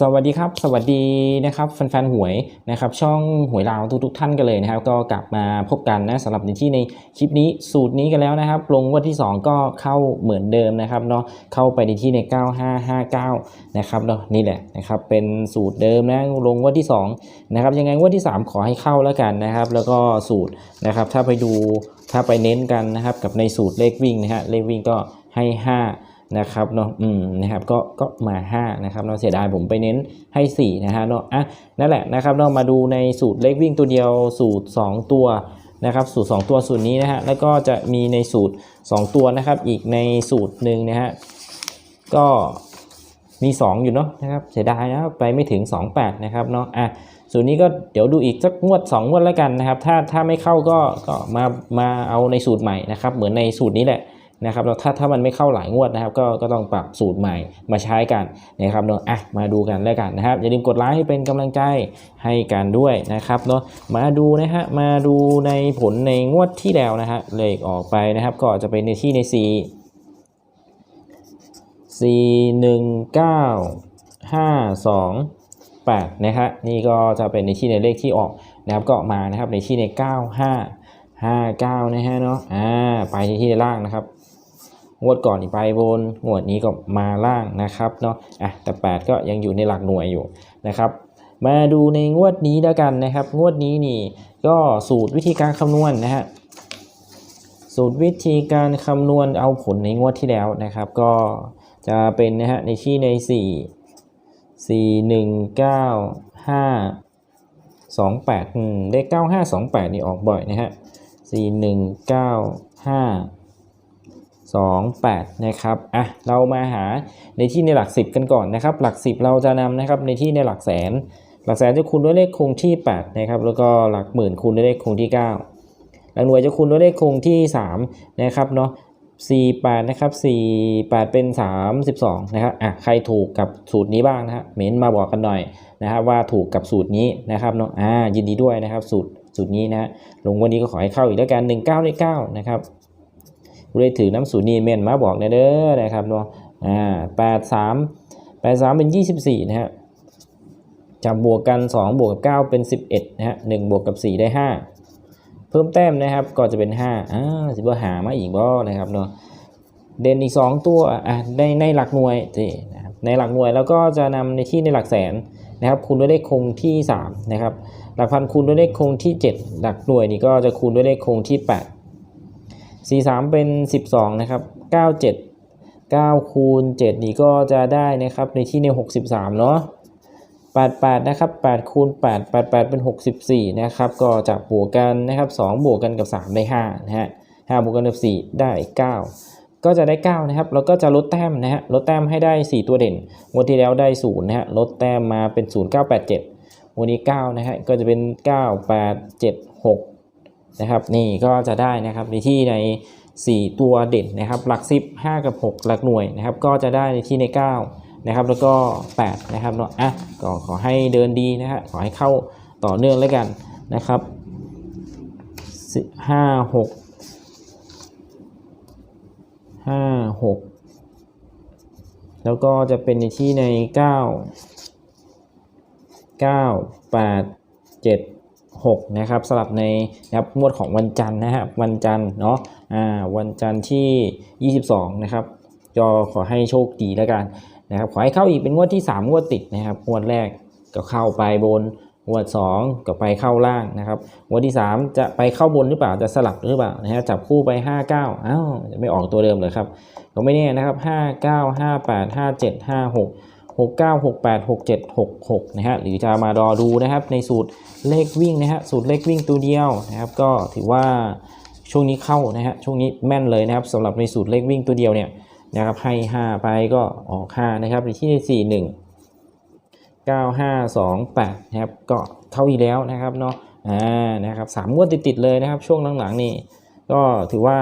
สวัสดีครับ สวัสดีนะครับแฟนๆหวยนะครับช่องหวยลาวทุกๆท่านกันเลยนะครับ ก็กลับมาพบกันนะสำหรับในที่ในคลิปนี้สูตรนี้กันแล้วนะครับ ลงวันที่ 2 ก็เข้าเหมือนเดิมนะครับเนาะเข้าไปในที่ใน 9559 นะครับเนาะนี่แหละนะครับเป็นสูตรเดิมนะลงวันที่2นะครับยังไงงวันที่ 3 ขอให้เข้าแล้วกันนะครับ แล้วก็สูตรนะครับถ้าไปดูถ้าไปเน้นกันนะครับกับในสูตรเลขวิ่งนะฮะเลขวิ่งก็ให้ 5 นะครับเนาะอืมนะครับก็ก็มา5นะครับเนาะเสียดายผมไปเน้นให้4นะฮะเนาะอะนั่นแหละนะครับเราะมาดูในสูตรเลขวิ่งตัวเดียวสูตร 2 ตัวนะครับสูตร 2 ตัวสูตรนี้นะฮะแล้วก็จะมีในสูตร 2 ตัวนะครับ อีกในสูตรหนึ่งนะฮะก็มี 2 อยู่เนาะนะครับเสียดายนะไปไม่ถึง 28 นะครับเนาะอะสูตรนี้ก็เดี๋ยวดูอีกสักงวด 2 งวดแล้วกันนะครับ ถ้าถ้าไม่เข้าก็ก็มามาเอาในสูตรใหม่นะครับ เหมือนในสูตรนี้แหละ นะครับถ้าถ้ามันไม่เข้าหลายงวดนะครับ ก็ก็ต้องปรับสูตรใหม่มาใช้กันนะครับเนาะอะมาดูกันแล้วกันนะครับอย่าลืมกดไลค์ให้เป็นกำลังใจให้กันด้วยนะครับเนาะมาดูนะฮะมาดูในผลในงวดที่แล้วนะฮะเลขออกไปนะครับ ก็จะเป็นในที่ใน 4 4 1 9 5 2 8นะฮะนี่ก็จะเป็นในที่ในเลขที่ออกนะครับก็มานะครับในที่ใน 9 5 5 9นะฮะเนาะอ่าไปในที่ในล่างนะครับ งวดก่อนไปบนงวดนี้ก็มาล่างนะครับเนาะอะแต่ 8 ก็ยังอยู่ในหลักหน่วยอยู่นะครับ มาดูในงวดนี้แล้วกันนะครับ งวดนี้นี่ก็สูตรวิธีการคำนวณนะฮะสูตรวิธีการคำนวณเอาผลในงวดที่แล้วนะครับ ก็จะเป็นนะฮะในที่ใน 4 4 1 9 5 2 8อืมเลข9 5 2 8 นี่ออกบ่อยนะฮะ4 1 9 5 28 นะครับ อะ เรามาหาในที่ในหลัก 10 กันก่อนนะครับ หลัก 10 เราจะนำนะครับในที่ในหลักแสน หลักแสนจะคูณด้วยเลขคงที่ 8 นะครับ แล้วก็หลักหมื่นคูณด้วยเลขคงที่ 9 หลักหน่วยจะคูณด้วยเลขคงที่ 3 นะครับเนาะ48 นะครับ 48 เป็น 32 นะครับ อะ ใครถูกกับสูตรนี้บ้างนะฮะเม้นมาบอกกันหน่อยนะครับว่าถูกกับสูตรนี้นะครับเนาะ อ่า ยินดีด้วยนะครับ สูตรสูตรนี้นะฮะ ลงวันนี้ก็ขอให้เข้าอีกแล้วกัน 19 ได้9นะครับ ผู้ได้ถือน้ำสูตรนีเมนมาบอกนะเด้อนะครับเนาะอ่าแปดสามแปดสามเป็นยี่สิบสี่นะฮะจับบวกกันสองบวกกับเก้าเป็นสิบเอ็ดนะฮะหนึ่งบวกกับสี่ได้ห้าเพิ่มแต้มนะครับก็จะเป็นห้าอ่าสิบว่าหามาอีกบ่นะครับเนาะเด่นอีกสองตัวอะในในหลักหน่วยนี่นะครับในหลักหน่วยแล้วก็จะนำในที่ในหลักแสนนะครับคูณด้วยเลขคงที่สามนะครับหลักพันคูณด้วยเลขคงที่เจ็ดหลักหน่วยนี่ก็จะคูณด้วยเลขคงที่แปด 43 เป็น 12 นะครับ 97 9 คูณ 7 นี่ก็จะได้นะครับในที่ใน 63 เนาะ88 นะครับ 8 คูณ 8 88 เป็น 64 นะครับ ก็จะบวกกันนะครับ 2 บวกกันกับ 3 ได้ 5 นะฮะ 5 บวกกันกับ 4 ได้ 9 ก็จะได้ 9 นะครับ แล้วก็จะลดแต้มนะฮะ ลดแต้มให้ได้ 4 ตัวเด่น งวดที่แล้วได้ 0 นะฮะ ลดแต้มมาเป็น 0 9 8 7 วันนี้ 9 นะฮะ ก็จะเป็น 9 8 7 6 นะครับนี่ก็จะได้นะครับในที่ใน 4 ตัวเด่นนะครับหลัก 10 5 กับ 6 หลักหน่วยนะครับก็จะได้ในที่ใน 9 นะครับ แล้วก็ 8 นะครับเนาะอะก็ขอให้เดินดีนะฮะขอให้เข้าต่อเนื่องแล้วกันนะครับห้าหกห้าหกแล้วก็จะเป็นในที่ใน 9 9 8 7 6นะครับสลับในนะครับงวดของวันจันทร์นะครับวันจันทร์เนาะอ่าวันจันทร์ที่ 22 นะครับก็ขอให้โชคดีแล้วกันนะครับขอให้เข้าอีกเป็นงวดที่ 3 งวดติดนะครับงวดแรกก็เข้าไปบนงวด 2 ก็ไปเข้าล่างนะครับงวดที่ 3 จะไปเข้าบนหรือเปล่าจะสลับหรือเปล่านะฮะจับคู่ไป 59อ้าวจะไม่ออกตัวเดิมเลยครับก็ไม่แน่นะครับ 59 58 57 56 69 68 67 66นะฮะหรือจะมารอดูนะครับในสูตรเลขวิ่งนะฮะสูตรเลขวิ่งตัวเดียวนะครับก็ถือว่าช่วงนี้เข้านะฮะช่วงนี้แม่นเลยนะครับสำหรับในสูตรเลขวิ่งตัวเดียวเนี่ยนะครับให้ 5 ไปก็ออก 5 นะครับในที่ 4 1 9 5 2 8นะครับก็เข้าอีกแล้วนะครับเนาะอ่านะครับสามงวดติดๆเลยนะครับ ช่วงหลังๆนี่ก็ถือว่า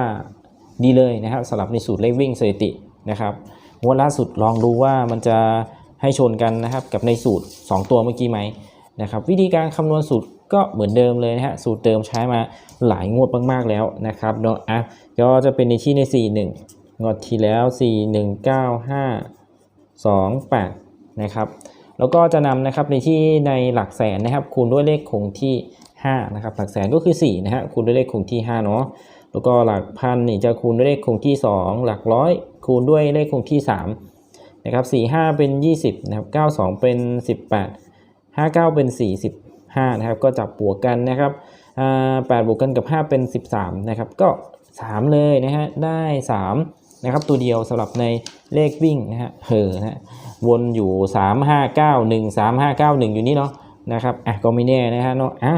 ดีเลยนะครับสำหรับในสูตรเลขวิ่งสถิตินะครับงวดล่าสุดลองดูว่ามันจะ ให้ชนกันนะครับกับในสูตร 2 ตัวเมื่อกี้ไหมนะครับวิธีการคำนวณสูตรก็เหมือนเดิมเลยนะฮะสูตรเดิมใช้มาหลายงวดมากๆแล้วนะครับเนาะอะก็จะเป็นในที่ใน 41 งวดที่แล้ว 4 1 9 5 2 8 นะครับแล้วก็จะนำนะครับในที่ในหลักแสนนะครับ คูณด้วยเลขคงที่5นะครับหลักแสนก็คือ4นะฮะคูณด้วยเลขคงที่5เนาะแล้วก็หลักพันนี่จะคูณด้วยเลขคงที่ 2 หลักร้อยคูณด้วยเลขคงที่ 3 นะครับ4 5 เป็น 20นะครับ92 เป็น 18 59 เป็น 45นะครับก็จับบวกกันนะครับอ่า8บวกกันกับ 5 เป็น 13นะครับก็ 3 เลยนะฮะได้ 3 นะครับ ตัวเดียวสำหรับในเลขวิ่งนะฮะเออนะฮะวนอยู่ 3 5 9 1 3 5 9 1 อยู่นี่เนาะนะครับอะก็ไม่แน่นะฮะเนาะอะ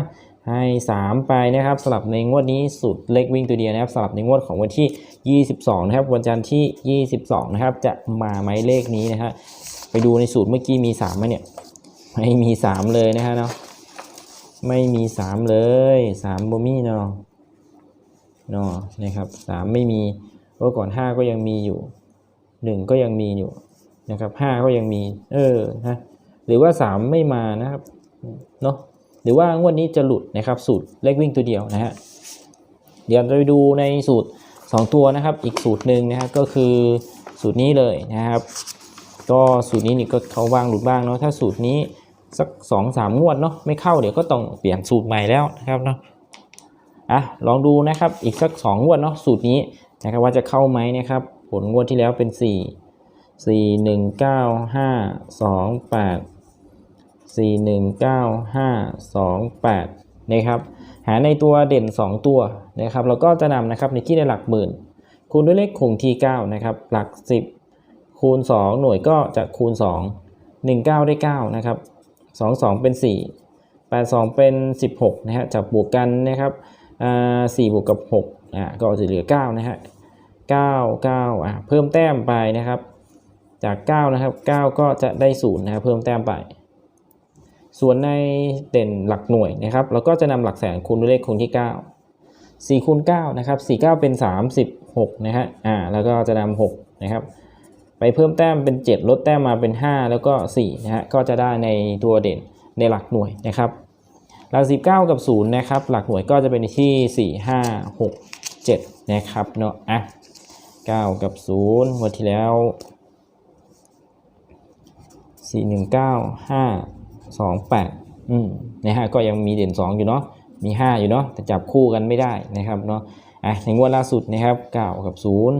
ให้ 3 ไปนะครับสำหรับในงวดนี้สุดเลขวิ่งตัวเดียวนะครับสำหรับในงวดของวันที่ 22 นะครับ วันจันทร์ที่ 22 นะครับ จะมาไหมเลขนี้นะฮะไปดูในสูตรเมื่อกี้มี3ไหมเนี่ยไม่มี 3 เลยนะฮะเนาะไม่มี 3 เลย3บ่มีเนาะเนาะนะครับ 3 ไม่มีเพราะก่อน 5 ก็ยังมีอยู่ 1 ก็ยังมีอยู่นะครับห้าก็ยังมี เออนะหรือว่าสามไม่มานะครับเนาะ หรือว่างวดนี้จะหลุดนะครับสูตรเลขวิ่งตัวเดียวนะฮะเดี๋ยวเราไปดูในสูตร 2 ตัวนะครับ อีกสูตรหนึ่งนะครับก็คือสูตรนี้เลยนะครับ ก็สูตรนี้นี่ก็เขาบ้างหลุดบ้างเนาะถ้าสูตรนี้สัก2อสามงวดเนาะไม่เข้าเดี๋ยวก็ต้องเปลี่ยนสูตรใหม่แล้วนะครับเนาะอะลองดูนะครับอีกสัก 2 งวดเนาะสูตรนี้นะครับว่าจะเข้าไหมนะครับ ผลงวดที่แล้วเป็น4สี่หนึ่งเก้าห้าสองแปดสี่หนึ่งเก้าห้าสองแปดนะครับหาในตัวเด่น 2 ตัวนะครับเราก็จะนำนะครับในที่ในหลักหมื่น คูณด้วยเลขคงที่9นะครับหลัก 10 คูณ 2 หน่วยก็จะคูณ 2 1 9 ได้ 9 นะครับ 2 2 เป็น 4 8 2 เป็น 16 นะฮะจับบวกกันนะครับอ่า4บวกกับ6อ่าก็จะเหลือ 9 นะฮะ 9 9อ่าเพิ่มแต้มไปนะครับ จาก 9 นะครับ 9 ก็จะได้ 0 นะครับเพิ่มแต้มไป ส่วนในเด่นหลักหน่วยนะครับเราก็จะนำหลักแสนคูณด้วยเลขคงที่ 9 4คูณ9นะครับ49 เป็น 36นะฮะอ่าแล้วก็จะนำ6นะครับไปเพิ่มแต้มเป็น 7 ลดแต้มมาเป็น 5 แล้วก็4นะฮะก็จะได้ในตัวเด่นในหลักหน่วยนะครับหลัก 19 กับ 0 นะครับ หลักหน่วยก็จะเป็นที่ 4 5 6 7 นะครับเนาะอะ9 กับ 0 วันที่แล้วสี่หนึ่งเก้าห้า สองแปดอืมนะฮะก็ยังมีเด่นสองอยู่เนาะมีห้าอยู่เนาะแต่จับคู่กันไม่ได้นะครับเนาะอะในงวดล่าสุดนะครับเก้ากับศูนย์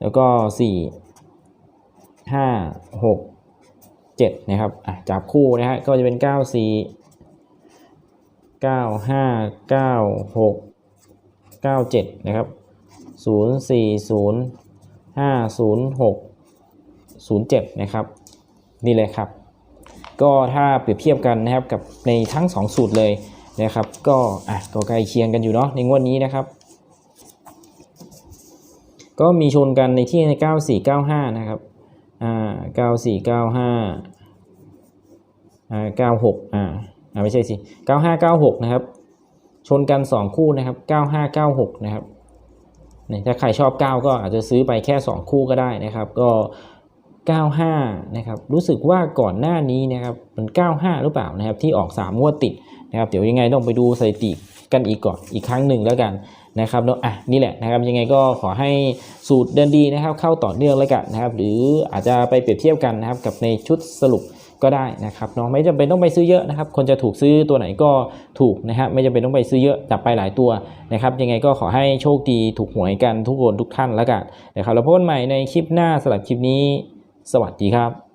แล้วก็สี่ห้าหกเจ็ดนะครับอะจับคู่นะฮะก็จะเป็นเก้าสี่เก้าห้าเก้าหกเก้าเจ็ดนะครับศูนย์สี่ศูนย์ห้าศูนย์หก07นะครับนี่เลยครับ ก็ถ้าเปรียบเทียบกันนะครับกับในทั้ง 2 สูตรเลยนะครับ ก็อะก็ใกล้เคียงกันอยู่เนาะในงวดนี้นะครับ ก็มีชนกันในที่ใน9495 นะครับอ่า9495อ่า96อ่าอ่าไม่ใช่สิ9596 นะครับ ชนกัน 2 คู่นะครับ 9596 นะครับนี่ถ้าใครชอบ 9 ก็อาจจะซื้อไปแค่ 2 คู่ก็ได้นะครับ ก็ 95นะครับรู้สึกว่าก่อนหน้านี้นะครับมัน 95 หรือเปล่านะครับที่ออก 3 งวดติดนะครับเดี๋ยวยังไงต้องไปดูสถิติกันอีกก่อนอีกครั้งหนึ่งแล้วกันนะครับเนาะอะนี่แหละนะครับยังไงก็ขอให้สูตรเดินดีนะครับ เข้าต่อเนื่องแล้วกันนะครับ หรืออาจจะไปเปรียบเทียบกันนะครับกับในชุดสรุปก็ได้นะครับเนาะไม่จำเป็นต้องไปซื้อเยอะนะครับ คนจะถูกซื้อตัวไหนก็ถูกนะครับไม่จำเป็นต้องไปซื้อเยอะจับไปหลายตัวนะครับยังไงก็ขอให้โชคดีถูกหวยกันทุกคนทุกท่านแล้วกันนะครับแล้วพบกันใหม่ในคลิปหน้าสำหรับคลิปนี้ สวัสดีครับ